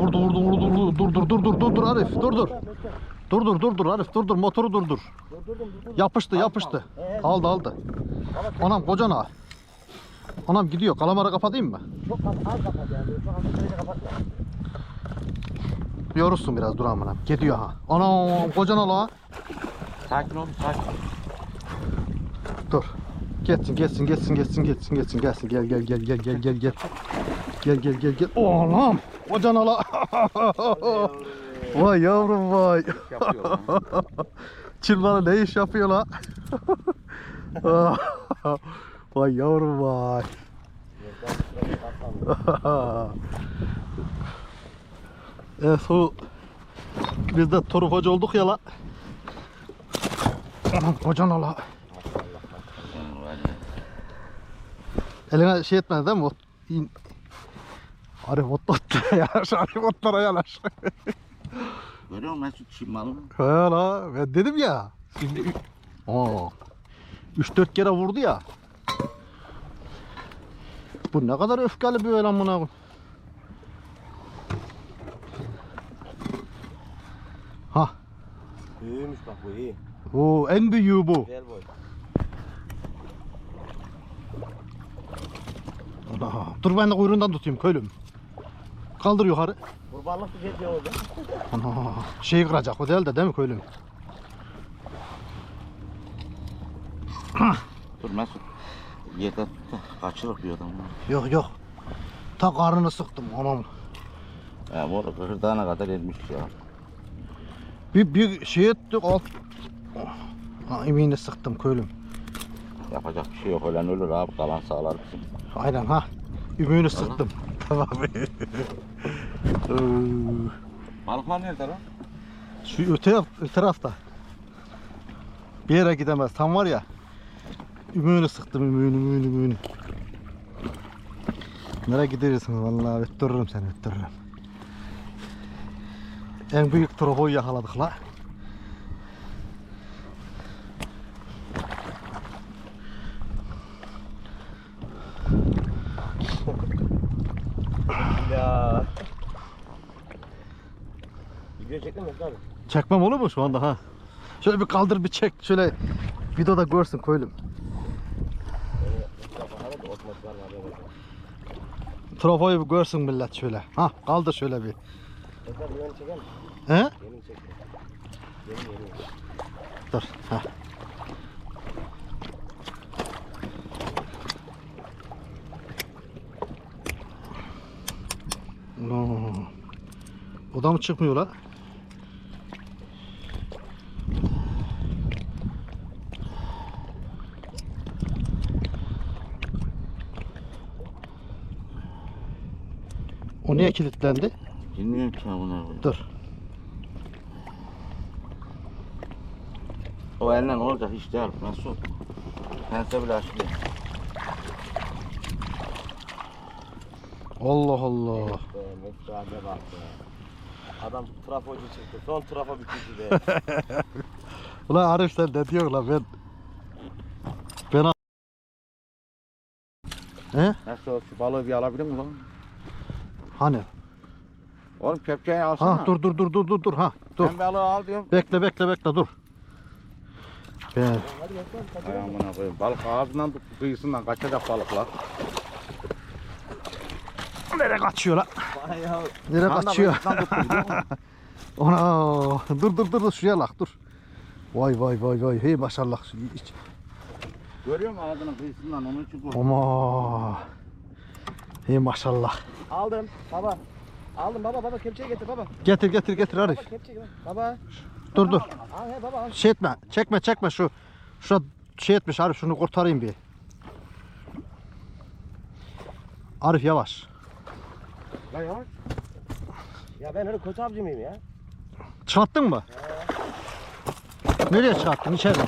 vurdu vurdu vurdu vurdu. Dur dur dur dur dur dur Arif dur dur. Dur dur dur dur Arif dur dur motoru dur dur. Yapıştı yapıştı. Aldı aldı. Anam kocana. Anam gidiyor. Kalamarı kapatayım mı? Çok az, kapat yani. Çok az kapatma. Yorulsun biraz dur amına. Gidiyor ha. Anam kocana la. Sakin ol, sakin. Dur. Geçsin geçsin geçsin geçsin geçsin geçsin gelsin gel gel gel gel gel gel gel. Gel gel gel gel. Kocana la. vay yavrum vay. Yapıyor lan. Ne iş yapıyor la? vay yavrum vay. evet o biz de Hoca olduk ya la. Kocan la. Eline şey etmedi değil mi? O, in... Arif otlara yanaş, Arif otlara yanaş. Görüyor musun Mesut Çimmalı mı? He la ben dedim ya. Şimdi Oo. 3-4 kere vurdu ya. Bu ne kadar öfkeli bir ölen buna. koyayım. Ha. Büyümüş bak bu iyi. O en büyüğü bu. Güzel boy. Dur ben de kuyruğundan tutayım köylüm. Kaldır yukarı. Kurbanlık bir şey oldu. Ana, şeyi kıracak o değil de değil mi köylüm? Dur Mesut. Da kaçırır bir adam. Yok yok. Ta karnını sıktım anam. Ya bu arada kıkırdağına kadar ermiş ya. Bir, bir şey ettik alt. Ha, sıktım köylüm. Yapacak bir şey yok. Ölen ölür abi. Kalan sağlar bizim. Aynen ha. Ümüğünü sıktım. Tamam. Ee, Balıklar nerede lan? Şu öte, öte tarafta. Bir yere gidemez. Tam var ya. Ümüğünü sıktım ümüğünü ümüğünü ümüğünü. Nereye gidersin vallahi öttürürüm seni öttürürüm. En büyük trofoyu yakaladık la. Ya. Abi? Çekmem olur mu şu anda ha? Şöyle bir kaldır bir çek. Şöyle videoda görsün köylüm. Trofoyu bir görsün millet şöyle. Ha kaldır şöyle bir. Tekrar yeni? He? Dur. Ha. No. O da mı çıkmıyor la? O niye kilitlendi? Bilmiyorum ki ya bunlar. Dur. O elinden olacak iş değil Mesut. Pense bile açılıyor. Allah Allah. Abiye bak be. Adam trafocu çıktı. Son trafo bitirdi be. Ulan Arif sen ne diyorsun lan ben? Ben He? Nasıl şu balığı bir alabilir mi lan? Hani? Oğlum kepçeyi alsana. Ha dur dur dur dur dur dur ha. Dur. Ben balığı al diyorum. Bekle bekle bekle dur. Ben. Ayağımına koyayım. Balık ağzından tut, kıyısından kaçacak balıklar. nereye kaçıyor? Bayağı. Nereye kaçıyor? Ana dur dur dur dur şuraya lak dur. Vay vay vay vay hey maşallah. Görüyor musun ağzının kıyısından onun için korktum. Ama hey maşallah. Aldım baba. Aldım baba baba kepçeyi getir baba. Getir getir getir Arif. Baba kepçeyi getir. Baba. Dur dur. Al he baba al. Şey etme çekme çekme şu. Şu şey etmiş Arif şunu kurtarayım bir. Arif yavaş. Lan yavaş. Ya ben öyle kötü avcı mıyım ya? Çıkarttın mı? Nereye çıkarttın? İçeri.